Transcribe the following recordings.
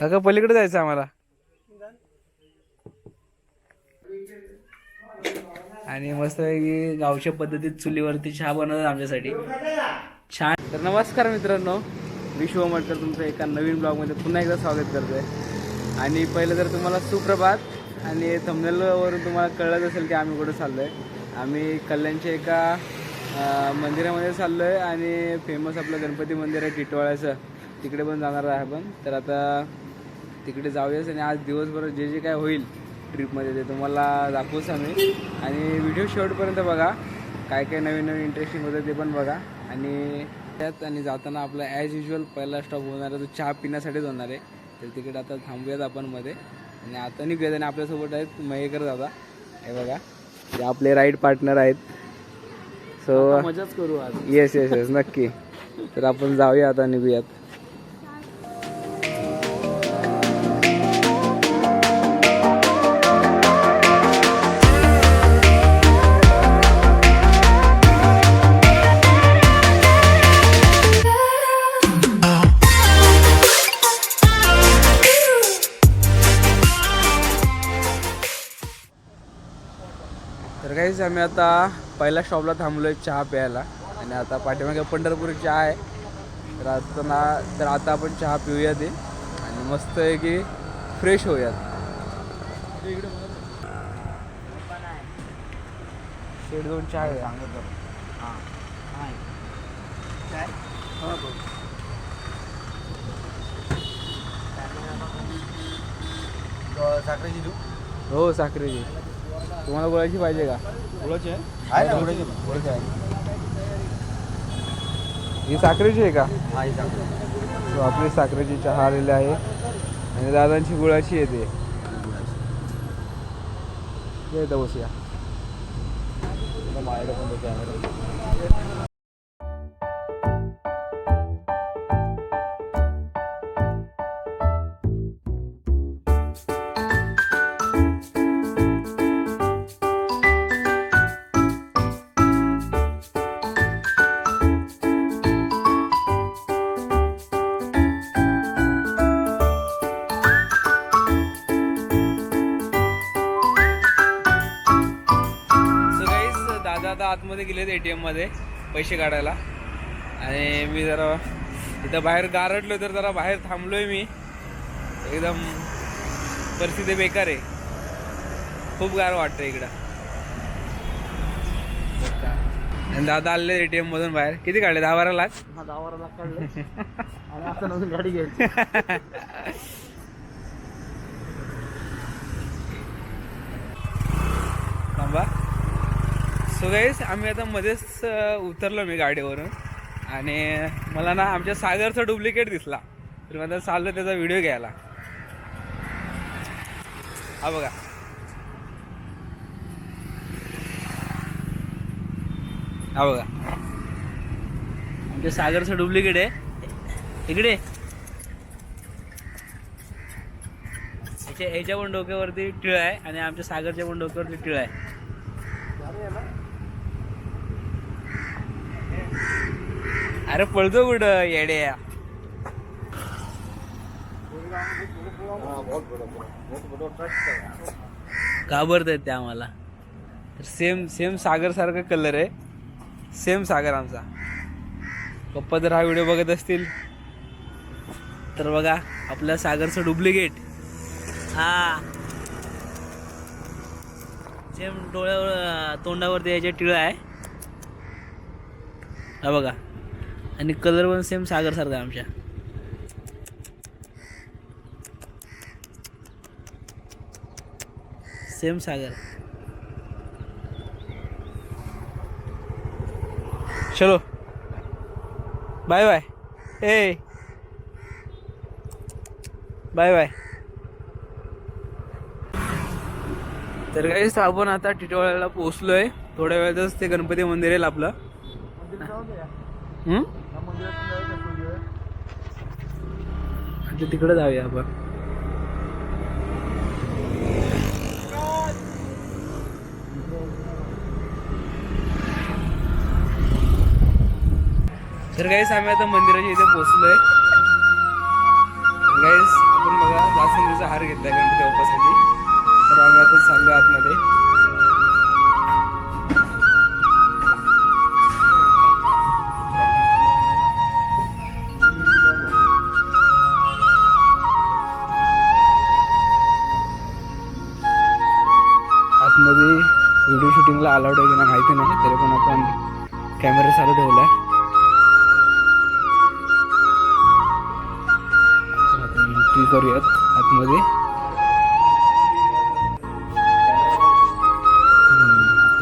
काका पलीकडे जायचं आम्हाला. आणि मस्त गावच्या पद्धतीत चुलीवरती चहा बनवतात आमच्यासाठी. छान. तर नमस्कार मित्रांनो मी शिवमटकर तुमचं एका नवीन ब्लॉगमध्ये पुन्हा एकदा स्वागत करतोय. आणि पहिलं तर तुम्हाला सुप्रभात. आणि थंबनेलवरून तुम्हाला कळत असेल की आम्ही कुठं चाललो आहे आम्ही कल्याणच्या एका मंदिरामध्ये चाललो आहे आणि फेमस आपलं गणपती मंदिर आहे टिटवाळ्याचं. तिकडे पण जाणार आहे आपण. तर आता तिकडे जाऊयाच आणि आज दिवसभर जे जे काय होईल ट्रिपमध्ये ते तुम्हाला दाखवूच आम्ही. आणि व्हिडिओ शेवटपर्यंत बघा. काय काय नवीन नवीन इंटरेस्टिंग होतं ते पण बघा. आणि त्यात आणि जाताना आपला ॲज युजल पहिला स्टॉप होणार आहे तो चहा पिण्यासाठीच होणार आहे. तर तिकडे आता थांबूयात आपण मध्ये. आणि आता निघूयात आणि आपल्यासोबत आहेत मयेकर दादा. हे बघा. ते आपले राईड पार्टनर आहेत. सो मजाच करू आज. येस येस येस नक्की. तर आपण जाऊया आता निघूयात. तर आम्ही आता पहिल्या स्टॉपला थांबलोय चहा प्यायला. आणि आता पाठीमागे पंढरपूर चहा आहे. तर आता ना तर आता आपण चहा पिऊया ते. आणि मस्त आहे की फ्रेश होऊयात. शेड दोन चहा आहे. साखरेची हो साखरेची. हो, तुम्हाला गोळ्याची पाहिजे का? गुळाची आहे. आहे ना, गुळाची ठीक आहे. ही साखरेची आहे का? So, आपली साखरेची चहा आलेली आहे. आणि दादांची गुळाची येते बसूया. आता आतमध्ये गेलेत ए टी एममध्ये पैसे काढायला. आणि मी जरा इथं बाहेर गारटलो तर जरा बाहेर थांबलोय मी. एकदम परिस्थिती बेकार आहे. खूप गार वाटतं इकडं. आणि दादा आले ए टी एम मधून बाहेर. किती काढले? दहा बारा लाख दहा लाख काढलं. आणि आता नवीन गाडी घ्यायची. थांबा. सो गाईस आम्ही आता मध्येच उतरलो मी गाडीवरून. आणि मला ना आमच्या सागरचा डुप्लिकेट दिसला. तर मी आता चाललो त्याचा व्हिडिओ घ्यायला. हा बघा. हा बघा. आमच्या सागरचं डुप्लिकेट आहे. इकडे. याच्या याच्या पण डोक्यावरती टिळ आहे आणि आमच्या सागरच्या पण डोक्यावरती टिळ आहे. अरे पळतो कुठं येड्या घाबरत आहेत ते आम्हाला. तर सेम सेम सागर सारखा कलर आहे. सेम सागर आमचा. पप्पा जर हा व्हिडिओ बघत असतील. तर बघा आपल्या सागरचं डुप्लिकेट हा. सेम डोळ्यावर तोंडावरती याच्या टिळ आहे. हा बघा. आणि कलर पण सेम सागर सारखा आहे आमच्या. सेम सागर. चलो. Bye bye. ए. Bye bye. तर काहीच आपण आता टिटवाळ्याला पोहोचलोय. थोड्या वेळातच ते गणपती मंदिर येईल आपलं. म्हणजे हम्म? तिकडे जाऊया आपण. तर काहीच आम्ही आता मंदिराच्या इथे पोहोचलोय. गाईस आपण बघा फुलाचा हार घेतला गणपती बाप्पासाठी. तर आम्ही आता चाललो आतमध्ये. त्यांना माहिती नाही तरी पण आपण कॅमेरा चालू ठेवला. आहे एंट्री करूयात आतमध्ये.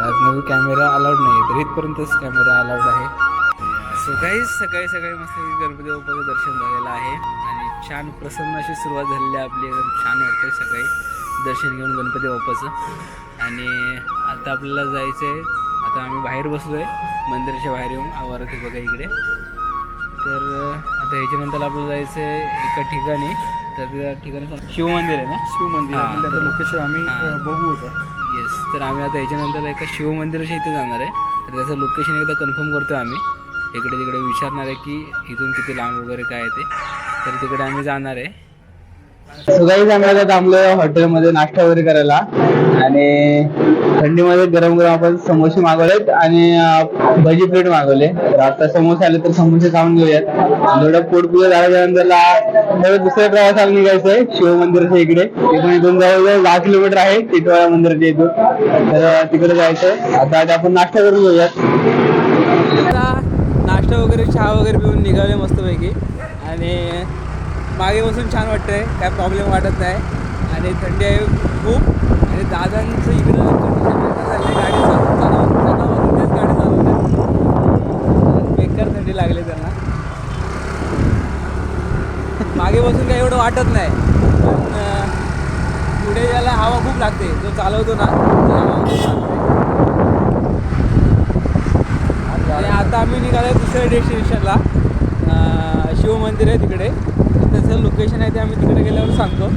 आतमध्ये कॅमेरा अलाउड नाही आहे तर इथपर्यंतच कॅमेरा अलाउड आहे. सकाळी सकाळी सकाळी मस्त गणपती बाप्पाचं दर्शन झालेलं आहे. आणि छान प्रसन्न अशी सुरुवात झालेली आहे आपली. एकदम छान वाटते सकाळी दर्शन घेऊन गणपती बाप्पाचं. आणि आता आपल्याला जायचं आहे आता आम्ही बाहेर बसलो आहे मंदिराच्या बाहेर येऊन आवारात बघा इकडे. तर आता ह्याच्यानंतर आपल्याला जायचं आहे एका ठिकाणी. तर त्या ठिकाणी कोण- शिवमंदिर आहे ना? शिवमंदिर. आहे. त्याचं लोकेशन आम्ही बघू होतं येस तर आम्ही आता ह्याच्यानंतर एका शिवमंदिराच्या इथे जाणार आहे. तर त्याचं लोकेशन एकदा कन्फर्म करतो आम्ही. इकडे तिकडे विचारणार आहे की इथून किती लांब वगैरे काय आहे ते. तर तिकडे आम्ही जाणार आहे. सकाळीच आम्ही आता थांबलो हॉटेलमध्ये नाश्ता वगैरे करायला. आणि थंडीमध्ये गरम गरम आपण समोसे मागवलेत आणि भजी प्लेट मागवले तर आता समोसे आले तर समोसे खाऊन घेऊयात. थोडं पोट पुढे झाल्यानंतर परत दुसऱ्या प्रवासाला निघायचंय. शिव मंदिराच्या इकडे. ते पण इथून जवळजवळ दहा किलोमीटर आहे टिटवाळा मंदिराच्या इथून. तर तिकडे जायचंय. आता आता आपण नाश्ता करून घेऊयात. नाश्ता वगैरे चहा वगैरे पिऊन निघाले मस्तपैकी. आणि मागे बसून छान वाटतंय. काय प्रॉब्लेम वाटत नाही. आणि थंडी आहे खूप. आणि दादांचं इकडं condition बेकार झालंय. गाडी चालवून चालवून सकाळपासून तेच गाडी चालवतात बेकार थंडी लागली त्यांना मागे बसून काही एवढं वाटत नाही. पण पुढे याला हवा खूप लागते. जो चालवतो ना आणि आता आम्ही निघालो दुसऱ्या डेस्टिनेशनला शिवमंदिर आहे तिकडे. त्याचं लोकेशन आहे ते आम्ही तिकडे गेल्यावर सांगतो.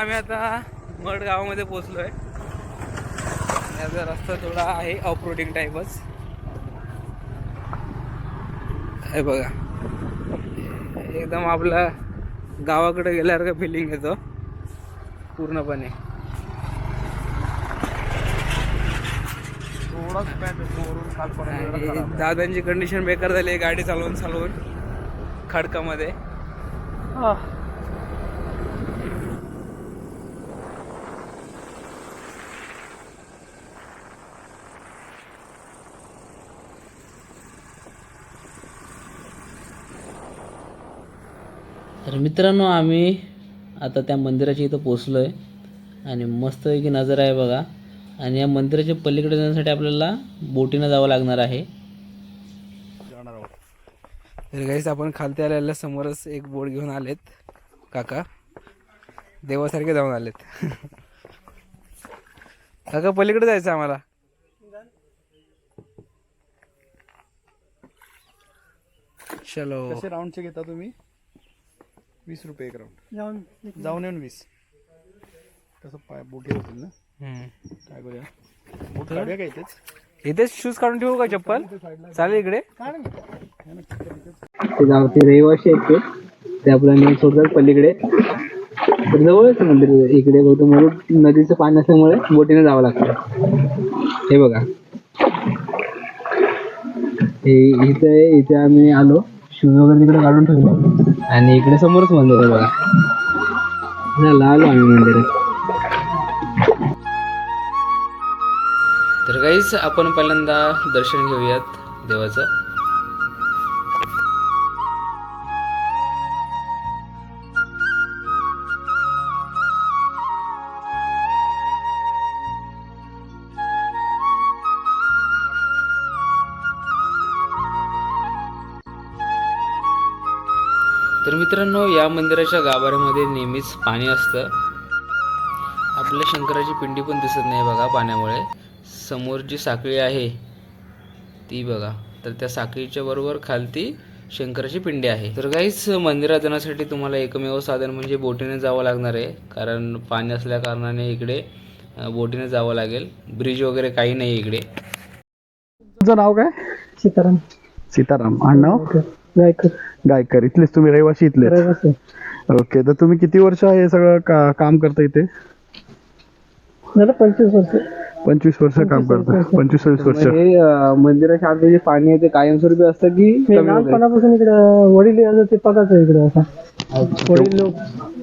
आम्ही आता मड गावामध्ये पोचलो आहे याचा रस्ता थोडा आहे ऑफ रोडिंग टाईपच हे बघा. एकदम आपला गावाकडे गेल्यासारखं फिलिंग येतो. पूर्णपणे. दादांची कंडिशन बेकार झाली गाडी चालवून चालवून खडकामध्ये. तर मित्रांनो आम्ही आता त्या मंदिराच्या इथं पोचलो आहे आणि मस्तपैकी नजारा आहे बघा. आणि या मंदिराच्या पलीकडे जाण्यासाठी आपल्याला बोटीनं जावं लागणार आहे. जाणार आहोत. तर गाईस आपण खालती आलेल्या समोरच एक बोट घेऊन आलेत. काका देवासारखे जाऊन आलेत. काका पलीकडे जायचं आम्हाला. चलो. कसे राऊंडचे घेता तुम्ही? वीस रुपये एक राऊंड जाऊन येऊन वीस. कसं पाय बोटी होतील ना? हम्म. काय करूया? बोट काढूया का इथेच? इथेच शूज काढून ठेवू का चप्पल? चालेल इकडे. काय ना. ते गावचे रहिवाशी आहेत ते. ते आपल्याला सोडतात पलीकडे. तर जवळच मंदिर. आहे. इकडे गौतम नदीचं पाणी असल्यामुळे बोटीने जावं लागतं. हे बघा. हे इथे आहे, इथे आम्ही आलो. शूज वगैरे तिकडे काढून ठेवलो. आणि इकडे समोरच मंदिर आहे बघा. झालं आलो आम्ही मंदिरात तर काहीच आपण पहिल्यांदा दर्शन घेऊयात देवाचं. मित्रांनो या मंदिराच्या गाभाऱ्यामध्ये नेहमीच पाणी असतं. आपल्या शंकराची पिंडी पण दिसत नाही बघा पाण्यामुळे. समोर जी साखळी आहे ती बघा. तर त्या साखळीच्या बरोबर खालती शंकराची पिंडी आहे. तर काहीच मंदिरात जाण्यासाठी तुम्हाला एकमेव साधन म्हणजे बोटीने जावं लागणार आहे. कारण पाणी असल्या कारणाने इकडे बोटीने जावं लागेल. ब्रिज वगैरे काही नाही इकडे. तुमचं नाव काय? सीताराम. सीताराम. आडनाव गायकर. गायकर. इथलेच तुम्ही रहिवासी इथले ओके तर तुम्ही किती वर्ष हे सगळं का काम करता इथे? पंचवीस वर्ष. पंचवीस वर्ष काम करता. पंचवीस वीस वर्ष. हे अ, मंदिराच्या आत जे पाणी आहे ते कायमस्वरूपी असतं की मी लहानपणापासून इकडं वडील यायचं ते बघायचं इकडं असं वडील लोक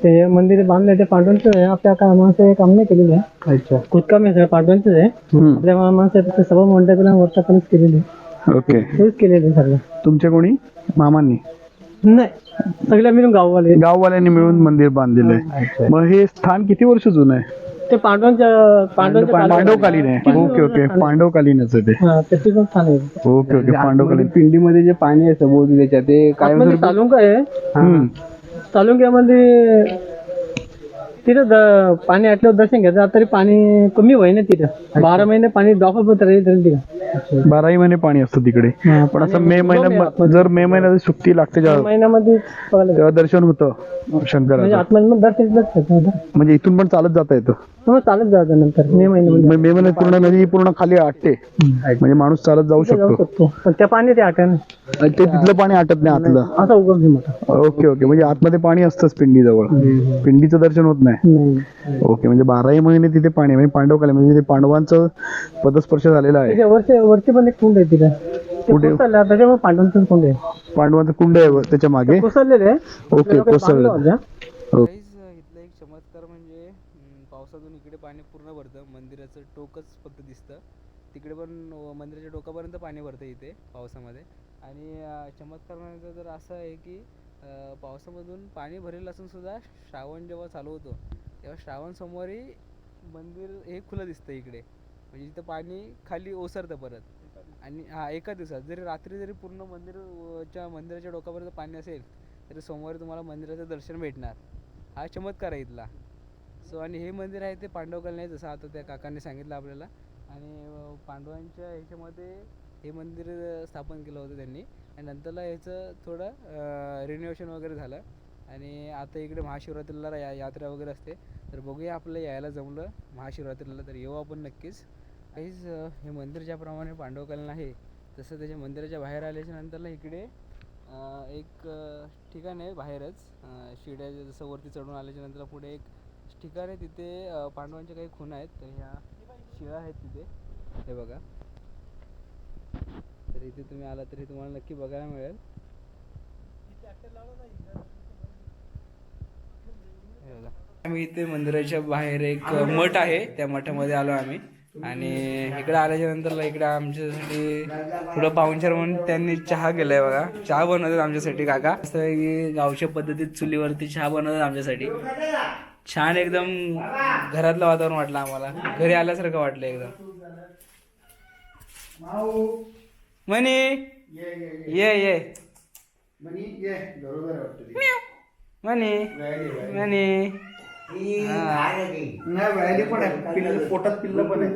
ते मंदिर बांधले ते पांडवांचं आहे. आपल्या का माणसं काम नाही केलेलं आहे. अच्छा. खुदकाम आहे सगळं पांडवांचं आहे. हम्म. आपल्या माणसं फक्त सभा मंडपाला वर्षापर्यंत केलेले ओके. हेच केलेले सगळं. तुमच्या कोणी? मामांनी? नाही. सगळ्या मिळून गाववाले गाववाल्यांनी मिळून मंदिर बांधलेलं आहे. मग हे स्थान किती वर्ष जुनं आहे? ते पांडवांच्या पांडवकालीन आहे. Okay okay. पांडवकालीनच आहे ते. हा त्याची पण स्थान आहे. Okay okay. पांडवकालीन. पिंडीमध्ये जे पाणी बोलते त्याच्यात ते आतमध्ये तालुका आहे. हम्म. तालुक्यामध्ये तिथं द- पाणी आटल्यावर दर्शन घ्यायचं. तरी पाणी कमी होई ना तिथं. बारा महिने पाणी पण राहील तरी तिथं. बाराही महिने पाणी असतं तिकडे. पण असं मे महिन्यात जर मे महिन्यात सुट्टी लागते जेव्हा महिन्यामध्ये बघायला तेव्हा दर्शन होतं म्हणजे शंकराचं आतमध्ये दर्शन घ्यायचं म्हणजे इथून पण चालत जाता येतं. मग चालत जायचं नंतर. मे महिन्यामध्ये. मग मे महिन्यात पूर्ण नदी पूर्ण खाली आटते. म्हणजे माणूस चालत जाऊ जाऊ शकतो. शकतो. पण त्या पाणी ते आणि ते तिथलं पाणी आटत नाही आतलं. असा उगम मोठा. Okay okay. म्हणजे आतमध्ये पाणी असतंच पिंडी जवळ पिंडीचं दर्शन होत नाही. नाही. ओके म्हणजे बाराही महिने तिथे पाणी. म्हणजे पांडवकाली म्हणजे ते पांडवांचं पदस्पर्श झालेला आहे. वरचे वरती पण एक कुंड आहे तिथं. कुठे? त्याच्यामुळे पांडवांचं कुंड आहे. पांडवांचं कुंड आहे त्याच्यामागे? कोसळलेले आहे. ओके कोसळलं. इथला एक चमत्कार म्हणजे अं, पावसातून इकडे पाणी पूर्ण भरतं. मंदिराचं टोकच फक्त दिसतं. तिकडे पण अं, मंदिराच्या टोकापर्यंत पाणी भरतं इथे पावसामध्ये. आणि अं, चमत्कार म्हणायचं तर असं आहे की पावसामधून पाणी भरेल असून सुद्धा श्रावण जेव्हा चालू होतो तेव्हा श्रावण सोमवारी मंदिर हे खुलं दिसतं इकडे. म्हणजे इथं पाणी खाली ओसरतं परत. आणि हा एका दिवसात. जरी रात्री जरी पूर्ण मंदिरच्या मंदिराच्या डोकापर्यंत पाणी असेल तरी सोमवारी तुम्हाला मंदिराचं दर्शन भेटणार. हा चमत्कार आहे इथला. सो आणि हे मंदिर आहे ते पांडवकालीन नाही जसं आता त्या काकांनी सांगितलं आपल्याला. आणि पांडवांच्या ह्याच्यामध्ये हे मंदिर स्थापन केलं होतं त्यांनी. आणि नंतरला ह्याचं थोडं रिनोव्हेशन वगैरे झालं. आणि आता इकडे महाशिवरात्रीला या यात्रा वगैरे असते. तर बघूया आपलं यायला जमलं. महाशिवरात्रीला तर येऊ आपण नक्कीच. काहीच हे मंदिर ज्याप्रमाणे पांडवकालीन आहे तसं त्याच्या मंदिराच्या बाहेर आल्याच्या नंतरला इकडे एक ठिकाण आहे बाहेरच. शिड्या जसं वरती चढून आल्याच्यानंतर पुढे एक ठिकाण आहे तिथे पांडवांच्या काही खुणा आहेत. तर ह्या शिळा आहेत तिथे. हे बघा. तर इथे तुम्ही आला तरी तुम्हाला नक्की बघायला मिळेल. हे. आम्ही इथे मंदिराच्या बाहेर एक मठ आहे त्या मठामध्ये आलो आम्ही. आणि इकडे आल्याच्यानंतर इकडे आमच्यासाठी थोडं पाहुणचार म्हणून त्यांनी चहा केलाय बघा. चहा बनवतात आमच्यासाठी काका. असं की गावच्या पद्धतीत चुलीवरती चहा बनवतात आमच्यासाठी. छान एकदम घरातलं वातावरण वाटलं आम्हाला. घरी आल्यासारखं वाटलं एकदम. म्हणे ये ये म्हणे म्हणे पोटात पिल्ल पण आहे.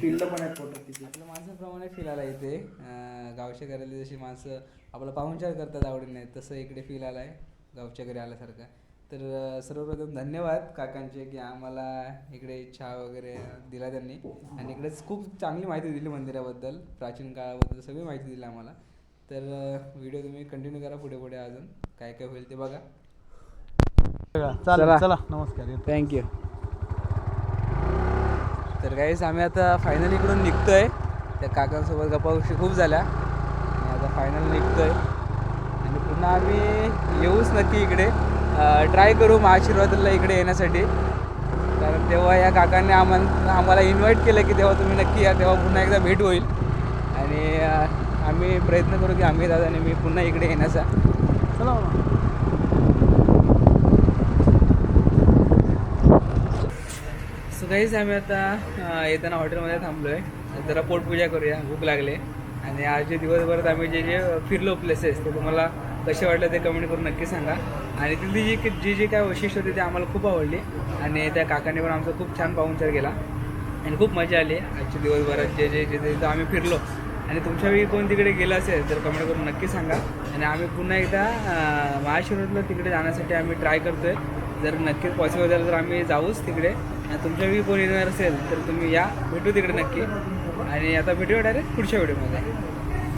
पिल्ल पण आहेत पोटात तिथे आपल्या माणसाप्रमाणे फील आला इथे. अं, गावच्या घरातली जशी माणसं आपला पाहुणचार करतात आवडीने तसं इकडे फील आलाय गावच्या घरी आल्यासारखं. तर सर्वप्रथम धन्यवाद काकांचे की आम्हाला इकडे चहा वगैरे दिला त्यांनी. आणि इकडेच खूप चांगली माहिती दिली मंदिराबद्दल प्राचीन काळाबद्दल सगळी माहिती दिली आम्हाला. तर व्हिडिओ तुम्ही कंटिन्यू करा पुढे पुढे अजून. काय काय होईल ते बघा. चला चला. नमस्कार थँक्यू तर काहीच आम्ही आता फायनल इकडून निघतोय. त्या काकांसोबत गप्पा गोष्टी खूप झाल्या. आणि आता फायनल निघतोय. आणि पुन्हा आम्ही येऊच नक्की इकडे. ट्राय करू महाआशीर्वादला इकडे येण्यासाठी. कारण तेव्हा या काकांनी आम्हाला आम्हाला इन्व्हाइट केलं की तेव्हा तुम्ही नक्की या तेव्हा पुन्हा एकदा भेट होईल. आणि आम्ही प्रयत्न करू की आम्ही दादा आणि मी पुन्हा इकडे येण्याचा. चला सो काहीच आम्ही आता येताना हॉटेलमध्ये थांबलो आहे जरा पोटपूजा करूया भूक लागले. आणि आज जे दिवसभरात आम्ही जे जे फिरलो प्लेसेस ते तुम्हाला कसे वाटलं ते कमेंट करून नक्की सांगा. आणि तिथली जी जी जी काय वैशिष्ट्य होती ती आम्हाला खूप आवडली. आणि त्या काकाने पण आमचा खूप छान पाहुणचार केला. आणि खूप मजा आली. आजच्या दिवसभरात जे जे जिथे जिथं आम्ही फिरलो. आणि तुमच्यावेळी कोण तिकडे गेलं असेल तर कमेंट करून नक्की सांगा. आणि आम्ही पुन्हा एकदा महाशिवरातला तिकडे जाण्यासाठी आम्ही ट्राय करतो आहे जर नक्कीच पॉसिबल झालं तर आम्ही जाऊच तिकडे. आणि तुमच्यावेळी कोण येणार असेल तर तुम्ही या. भेटू तिकडे नक्की. आणि आता भेटूया डायरेक्ट पुढच्या व्हिडिओमध्ये